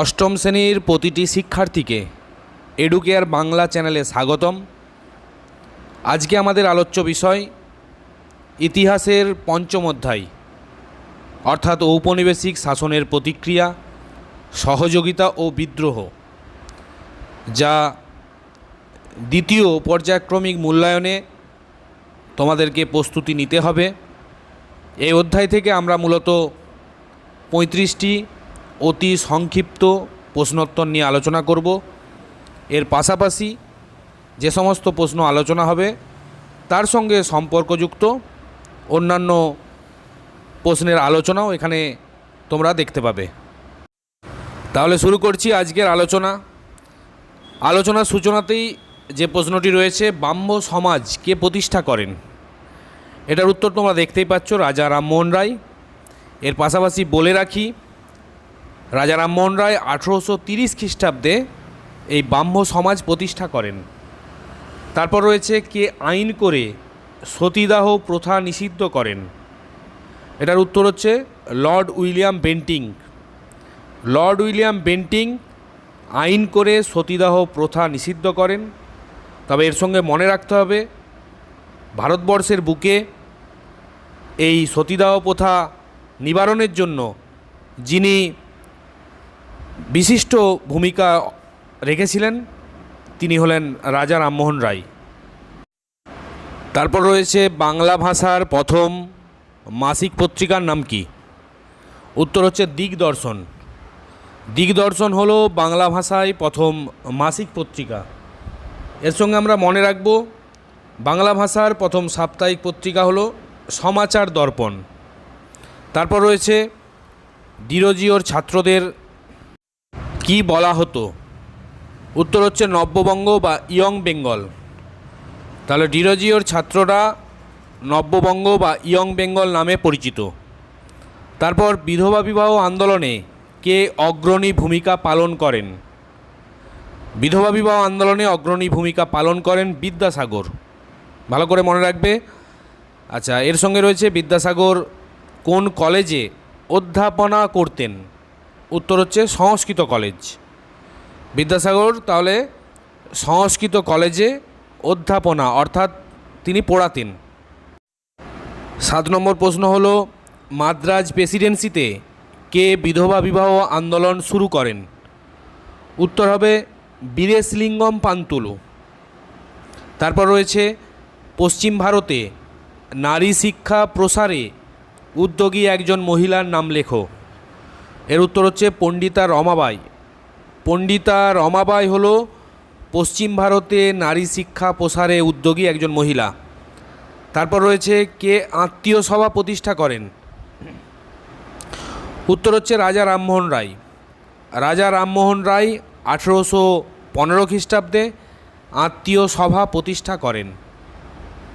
অষ্টম শ্রেণির প্রতিটি শিক্ষার্থীকে এডুকেয়ার বাংলা চ্যানেলে স্বাগতম। আজকে আমাদের আলোচ্য বিষয় ইতিহাসের পঞ্চম অধ্যায়, অর্থাৎ ঔপনিবেশিক শাসনের প্রতিক্রিয়া, সহযোগিতা ও বিদ্রোহ, যা দ্বিতীয় পর্যায়ক্রমিক মূল্যায়নে তোমাদেরকে প্রস্তুতি নিতে হবে। এই অধ্যায় থেকে আমরা মূলত পঁয়ত্রিশটি অতি সংক্ষিপ্ত প্রশ্নোত্তর নিয়ে আলোচনা করব। এর পাশাপাশি যে সমস্ত প্রশ্ন আলোচনা হবে, তার সঙ্গে সম্পর্কযুক্ত অন্যান্য প্রশ্নের আলোচনাও এখানে তোমরা দেখতে পাবে। তাহলে শুরু করছি আজকের আলোচনা। আলোচনার সূচনাতেই যে প্রশ্নটি রয়েছে, ব্রাহ্ম সমাজ কে প্রতিষ্ঠা করেন? এটার উত্তর তোমরা দেখতেই পাচ্ছ, রাজা রামমোহন রায়। এর পাশাপাশি বলে রাখি রাজা রামমোহন রায় আঠেরোশো তিরিশ খ্রিস্টাব্দে এই ব্রাহ্ম সমাজ প্রতিষ্ঠা করেন। তারপর রয়েছে কে আইন করে সতীদাহ প্রথা নিষিদ্ধ করেন। এটার উত্তর হচ্ছে Lord William Bentinck. Lord William Bentinck আইন করে সতীদাহ প্রথা নিষিদ্ধ করেন। তবে এর সঙ্গে মনে রাখতে হবে, ভারতবর্ষের বুকে এই সতীদাহ প্রথা নিবারণের জন্য যিনি বিশিষ্ট ভূমিকা রেখেছিলেন তিনি হলেন রাজা রামমোহন রায়। তারপর রয়েছে বাংলা ভাষার প্রথম মাসিক পত্রিকার নাম কি? উত্তর হচ্ছে দিগদর্শন। দিগদর্শন হলো বাংলা ভাষায় প্রথম মাসিক পত্রিকা। এর সঙ্গে আমরা মনে রাখব, বাংলা ভাষার প্রথম সাপ্তাহিক পত্রিকা হলো সমাচার দর্পণ। তারপর রয়েছে ডিরোজিওর ছাত্রদের কি বলা হতো? উত্তর হচ্ছে নব্যবঙ্গ বা ইয়ং বেঙ্গল। তাহলে ডিরোজিওর ছাত্ররা নব্যবঙ্গ বা ইয়ং বেঙ্গল নামে পরিচিত। তারপর বিধবা বিবাহ আন্দোলনে কে অগ্রণী ভূমিকা পালন করেন? বিধবা বিবাহ আন্দোলনে অগ্রণী ভূমিকা পালন করেন বিদ্যাসাগর। ভালো করে মনে রাখবে। আচ্ছা এর সঙ্গে রয়েছে বিদ্যাসাগর কোন কলেজে অধ্যাপনা করতেন? উত্তর হচ্ছে সংস্কৃত কলেজ। বিদ্যাসাগর, তাহলে সংস্কৃত কলেজে অধ্যাপনা, অর্থাৎ তিনি পড়াতেন। সাত নম্বর প্রশ্ন হলো, মাদ্রাজ প্রেসিডেন্সিতে কে বিধবা বিবাহ আন্দোলন শুরু করেন? উত্তর হবে বীরেশলিঙ্গম পান্তুলু। তারপর রয়েছে, পশ্চিম ভারতে নারী শিক্ষা প্রসারে উদ্যোগী একজন মহিলার নাম লেখো। এর উত্তর হচ্ছে পণ্ডিতা রমাবাই। পণ্ডিতা রমাবাই হলো পশ্চিম ভারতে নারী শিক্ষা প্রসারে উদ্যোগী একজন মহিলা। তারপর রয়েছে কে আত্মীয় সভা প্রতিষ্ঠা করেন। উত্তর হচ্ছে রাজা রামমোহন রায়। রাজা রামমোহন রায় আঠেরোশো পনেরো খ্রিস্টাব্দে আত্মীয় সভা প্রতিষ্ঠা করেন।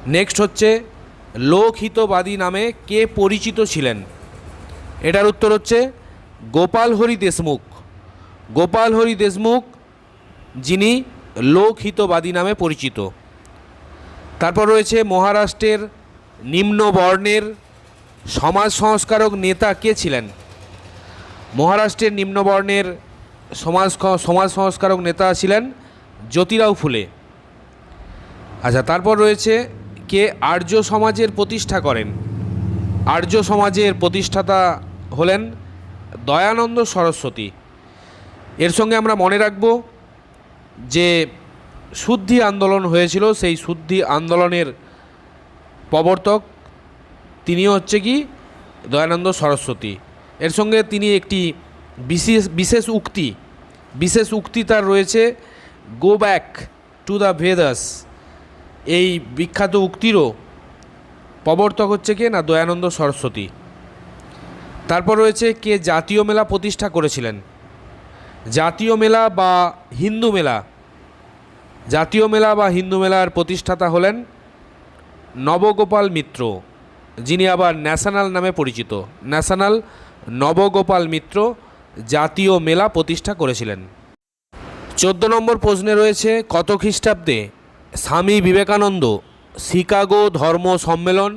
নেক্সট হচ্ছে লোকহিতবাদী নামে কে পরিচিত ছিলেন? এটার উত্তর হচ্ছে গোপাল হরি দেশমুখ। গোপাল হরি দেশমুখ, যিনি লোকহিতবাদী নামে পরিচিত। তারপর রয়েছে মহারাষ্ট্রের নিম্ন বর্ণের সমাজ সংস্কারক নেতা কে ছিলেন? মহারাষ্ট্রের নিম্নবর্ণের সমাজ সমাজ সংস্কারক নেতা ছিলেন জ্যোতিরাও ফুলে। আচ্ছা তারপর রয়েছে কে আর্য সমাজের প্রতিষ্ঠা করেন। আর্য সমাজের প্রতিষ্ঠাতা হলেন দয়ানন্দ সরস্বতী। এর সঙ্গে আমরা মনে রাখব যে শুদ্ধি আন্দোলন হয়েছিল, সেই শুদ্ধি আন্দোলনের প্রবর্তক তিনিও হচ্ছে কি? দয়ানন্দ সরস্বতী। এর সঙ্গে তিনি একটি বিশেষ বিশেষ উক্তি বিশেষ উক্তি তার রয়েছে go back to the Vedas এই বিখ্যাত উক্তিরও প্রবর্তক হচ্ছে কে না? দয়ানন্দ সরস্বতী। তারপর রয়েছে কে জাতীয় মেলা প্রতিষ্ঠা করেছিলেন। জাতীয় মেলা বা হিন্দু মেলা। জাতীয় মেলা বা হিন্দু মেলার প্রতিষ্ঠাতা হলেন নবগোপাল মিত্র, যিনি আবার ন্যাশনাল নামে পরিচিত। ন্যাশনাল নবগোপাল মিত্র জাতীয় মেলা প্রতিষ্ঠা করেছিলেন। চোদ্দ নম্বর প্রশ্নে রয়েছে, কত খ্রিস্টাব্দে স্বামী বিবেকানন্দ শিকাগো ধর্ম সম্মেলন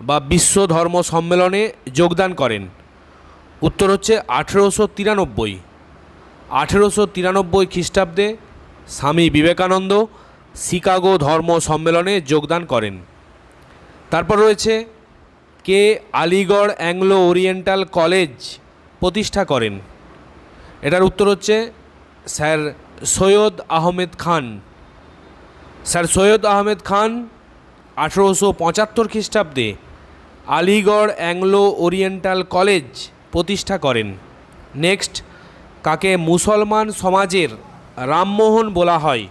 বা বিশ্ব ধর্ম সম্মেলনে যোগদান করেন। উত্তর হচ্ছে আঠেরোশো তিরানব্বই। আঠেরোশো তিরানব্বই খ্রিস্টাব্দে স্বামী বিবেকানন্দ শিকাগো ধর্ম সম্মেলনে যোগদান করেন। তারপর রয়েছে কে আলিগড় অ্যাংলো ওরিয়েন্টাল কলেজ প্রতিষ্ঠা করেন। এটার উত্তর হচ্ছে স্যার সৈয়দ আহমেদ খান। স্যার সৈয়দ আহমেদ খান আঠেরোশো পঁচাত্তর খ্রিস্টাব্দে আলিগড় অ্যাংলো ওরিয়েন্টাল কলেজ প্রতিষ্ঠা করেন। নেক্সট, কাকে মুসলমান সমাজের রামমোহন বলা হয়।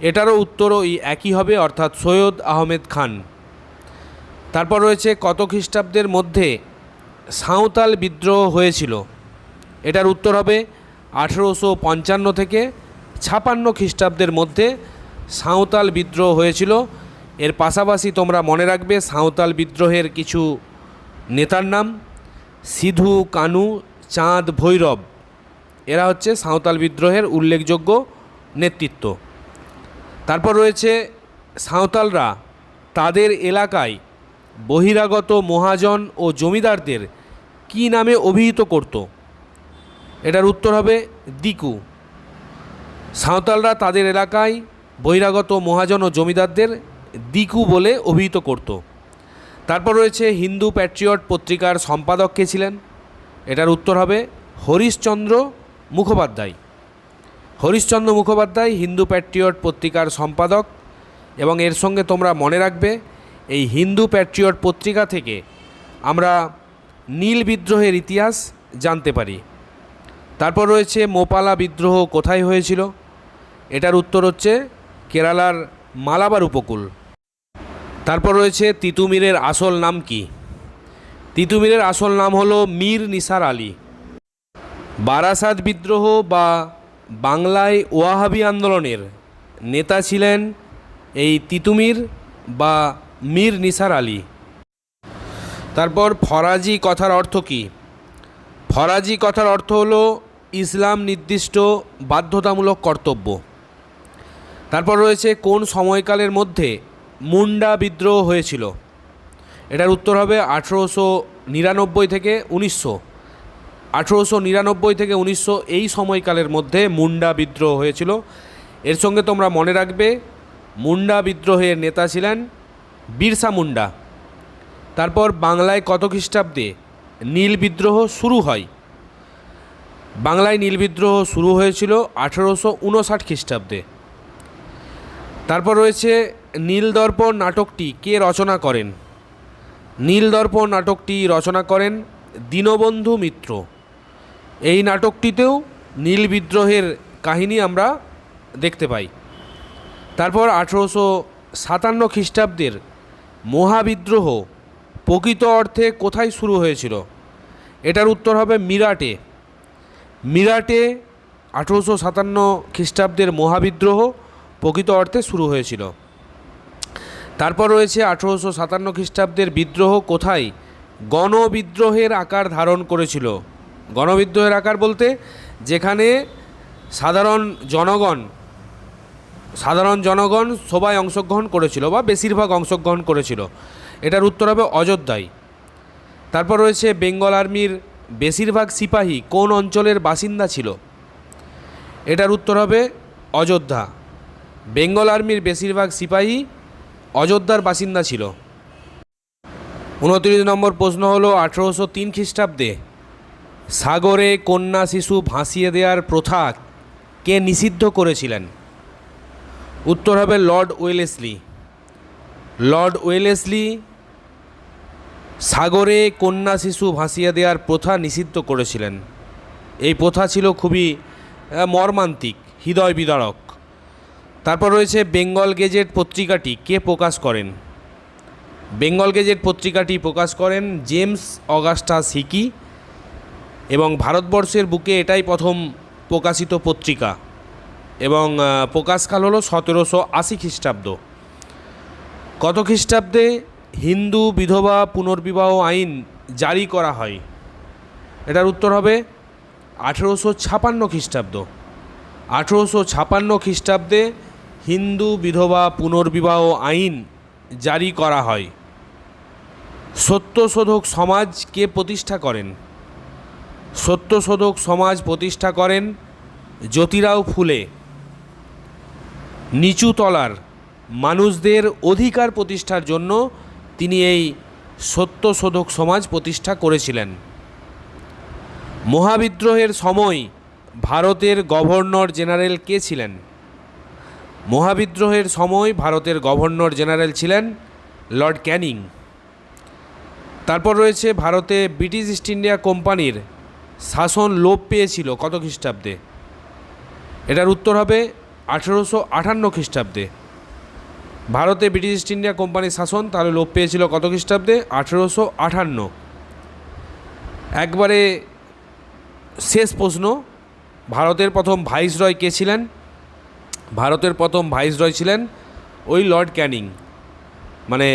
এটারও উত্তরও একই হবে, অর্থাৎ সৈয়দ আহমেদ খান। তারপর রয়েছে, কত খ্রিস্টাব্দের মধ্যে সাঁওতাল বিদ্রোহ হয়েছিল? এটার উত্তর হবে, আঠেরোশো পঞ্চান্ন থেকে ছাপান্ন খ্রিস্টাব্দের মধ্যে সাঁওতাল বিদ্রোহ হয়েছিল। এর পাশাপাশি তোমরা মনে রাখবে সাঁওতাল বিদ্রোহের কিছু নেতার নাম, সিধু, কানু, চাঁদ, ভৈরব। এরা হচ্ছে সাঁওতাল বিদ্রোহের উল্লেখযোগ্য নেতৃত্ব। তারপর রয়েছে সাঁওতালরা। তাদের এলাকায় বহিরাগত মহাজন ও জমিদারদের কী নামে অভিহিত করত? এটার উত্তর হবে দিকু। সাঁওতালরা তাদের এলাকায় বহিরাগত মহাজন ও জমিদারদের দিকু বলে অভিহিত করত। তারপর রয়েছে হিন্দু প্যাট্রিয়ট পত্রিকার সম্পাদক কে ছিলেন? এটার উত্তর হবে হরিশচন্দ্র মুখোপাধ্যায়। হরিশচন্দ্র মুখোপাধ্যায় হিন্দু প্যাট্রিয়ট পত্রিকার সম্পাদক এবং এর সঙ্গে তোমরা মনে রাখবে, এই হিন্দু প্যাট্রিয়ট পত্রিকা থেকে আমরা নীল বিদ্রোহের ইতিহাস জানতে পারি। তারপর রয়েছে মোপালা বিদ্রোহ কোথায় হয়েছিল? এটার উত্তর হচ্ছে কেরালার মালাবার উপকূল। তারপর রয়েছে তিতুমিরের আসল নাম কি? তিতুমিরের আসল নাম হলো মীর নিসার আলী। বারাসাত বিদ্রোহ বা বাংলায় ওয়াহাবি আন্দোলনের নেতা ছিলেন এই তিতুমির বা মীর নিসার আলী। তারপর ফরাজি কথার অর্থ কী? ফরাজি কথার অর্থ হলো ইসলাম নির্দিষ্ট বাধ্যতামূলক কর্তব্য। তারপর রয়েছে কোন সময়কালের মধ্যে মুন্ডা বিদ্রোহ হয়েছিল। এটার উত্তর হবে আঠেরোশো নিরানব্বই থেকে উনিশশো। আঠেরোশো নিরানব্বই থেকে উনিশশো এই সময়কালের মধ্যে মুন্ডা বিদ্রোহ হয়েছিল। এর সঙ্গে তোমরা মনে রাখবে, মুন্ডা বিদ্রোহের নেতা ছিলেন বিরসা মুন্ডা। তারপর বাংলায় কত খ্রিস্টাব্দে নীল বিদ্রোহ শুরু হয়? বাংলায় নীল বিদ্রোহ শুরু হয়েছিল আঠেরোশো উনষাট খ্রিস্টাব্দে। তারপর রয়েছে নীলদর্পণ নাটকটি কে রচনা করেন? নীলদর্পণ নাটকটি রচনা করেন দীনবন্ধু মিত্র। এই নাটকটিতেও নীল বিদ্রোহের কাহিনী আমরা দেখতে পাই। তারপর আঠেরোশো সাতান্ন খ্রিস্টাব্দের মহাবিদ্রোহ প্রকৃত অর্থে কোথায় শুরু হয়েছিল? এটার উত্তর হবে মিরাটে। মিরাটে আঠেরোশো সাতান্ন খ্রিস্টাব্দের মহাবিদ্রোহ প্রকৃত অর্থে শুরু হয়েছিল। তারপর রয়েছে আঠেরোশো সাতান্ন খ্রিস্টাব্দের বিদ্রোহ কোথায়? গণবিদ্রোহের আকার ধারণ করেছিল। গণবিদ্রোহের আকার বলতে যেখানে সাধারণ জনগণ সাধারণ জনগণ সবাই অংশগ্রহণ করেছিল বা বেশিরভাগ অংশগ্রহণ করেছিল। এটার উত্তর হবে অযোধ্যায়। তারপর রয়েছে বেঙ্গল আর্মির বেশিরভাগ সিপাহী কোন অঞ্চলের বাসিন্দা ছিল? এটার উত্তর হবে অযোধ্যা। বেঙ্গল আর্মির বেশিরভাগ সিপাহী অযোধ্যার বাসিন্দা ছিল। উনত্রিশ নম্বর প্রশ্ন হলো, আঠেরোশো তিন খ্রিস্টাব্দে সাগরে কন্যা শিশু ভাসিয়ে দেওয়ার প্রথা কে নিষিদ্ধ করেছিলেন? উত্তর হবে লর্ড ওয়েলেসলি। লর্ড ওয়েলেসলি সাগরে কন্যা শিশু ভাসিয়ে দেওয়ার প্রথা নিষিদ্ধ করেছিলেন। এই প্রথা ছিল খুবই মর্মান্তিক, হৃদয় বিদারক। তারপর রয়েছে বেঙ্গল গেজেট পত্রিকাটি, কে প্রকাশ করেন? বেঙ্গল গেজেট পত্রিকাটি প্রকাশ করেন জেমস অগাস্টাস হিকি এবং ভারতবর্ষের বুকে এটাই প্রথম প্রকাশিত পত্রিকা এবং প্রকাশকাল হলো সতেরোশো আশি খ্রিস্টাব্দ। কত খ্রিস্টাব্দে হিন্দু বিধবা পুনর্বিবাহ আইন জারি করা হয়? এটার উত্তর হবে আঠেরোশো ছাপান্ন খ্রিস্টাব্দ। আঠেরোশো ছাপান্ন খ্রিস্টাব্দে হিন্দু বিধবা পুনর্বিবাহ আইন জারি করা হয়। সত্যশোধক সমাজ কে প্রতিষ্ঠা করেন। সত্যশোধক সমাজ প্রতিষ্ঠা করেন জ্যোতিরাও ফুলে। নিচু তলার মানুষদের অধিকার প্রতিষ্ঠার জন্য তিনি এই সত্যশোধক সমাজ প্রতিষ্ঠা করেছিলেন। মহাবিদ্রোহের সময় ভারতের গভর্নর জেনারেল কে ছিলেন? মহাবিদ্রোহের সময় ভারতের গভর্নর জেনারেল ছিলেন লর্ড ক্যানিং। তারপর রয়েছে ভারতে ব্রিটিশ ইস্ট ইন্ডিয়া কোম্পানির শাসন লোপ পেয়েছিল কত খ্রিস্টাব্দে? এটার উত্তর হবে আঠেরোশো আটান্ন খ্রিস্টাব্দে। ভারতে ব্রিটিশ ইস্ট ইন্ডিয়া কোম্পানির শাসন তাহলে লোপ পেয়েছিল কত খ্রিস্টাব্দে? আঠেরোশো আটান্ন একবারে শেষ প্রশ্ন, ভারতের প্রথম ভাইসরয় কে ছিলেন? ভারতের প্রথম ভাইসরয় ছিলেন ওই লর্ড ক্যানিং। মানে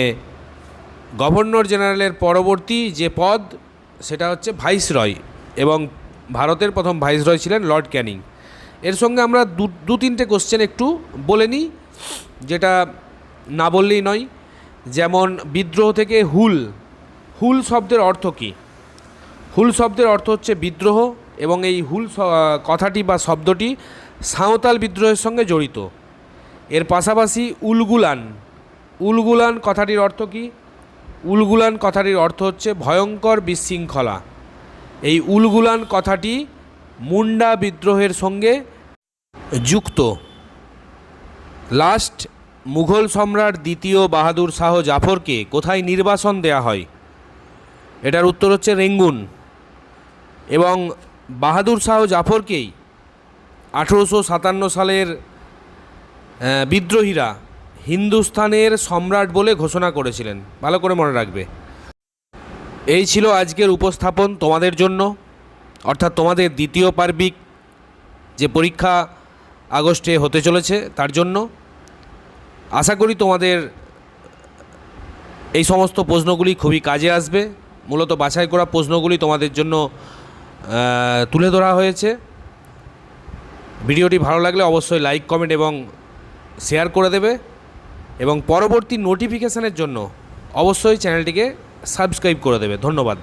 গভর্নর জেনারেলের পরবর্তী যে পদ, সেটা হচ্ছে ভাইসরয় এবং ভারতের প্রথম ভাইসরয় ছিলেন লর্ড ক্যানিং। এর সঙ্গে আমরা দু দু তিনটে কোশ্চেন একটু বলে নিই, যেটা না বললেই নয়। যেমন বিদ্রোহ থেকে হুল। হুল শব্দের অর্থ কী? হুল শব্দের অর্থ হচ্ছে বিদ্রোহ এবং এই হুল কথাটি বা শব্দটি সাঁওতাল বিদ্রোহের সঙ্গে জড়িত। এর পাশাপাশি উলগুলান। উলগুলান কথাটির অর্থ কী? উলগুলান কথাটির অর্থ হচ্ছে ভয়ঙ্কর বিশৃঙ্খলা। এই উলগুলান কথাটি মুন্ডা বিদ্রোহের সঙ্গে যুক্ত। লাস্ট, মুঘল সম্রাট দ্বিতীয় বাহাদুর শাহ জাফরকে কোথায় নির্বাসন দেয়া হয়? এটার উত্তর হচ্ছে রেঙ্গুন। এবং বাহাদুর শাহ জাফরকেই আঠেরোশো সাতান্ন সালের বিদ্রোহীরা হিন্দুস্থানের সম্রাট বলে ঘোষণা করেছিলেন। ভালো করে মনে রাখবে। এই ছিল আজকের উপস্থাপন তোমাদের জন্য। অর্থাৎ তোমাদের দ্বিতীয় পার্বিক যে পরীক্ষা আগস্টে হতে চলেছে তার জন্য। আশা করি তোমাদের এই সমস্ত প্রশ্নগুলি খুবই কাজে আসবে। মূলত বাছাই করা প্রশ্নগুলি তোমাদের জন্য তুলে ধরা হয়েছে। ভিডিওটি ভালো লাগলে অবশ্যই লাইক, কমেন্ট এবং শেয়ার করে দেবে। এবং পরবর্তী নোটিফিকেশানের জন্য অবশ্যই চ্যানেলটিকে সাবস্ক্রাইব করে দেবে। ধন্যবাদ।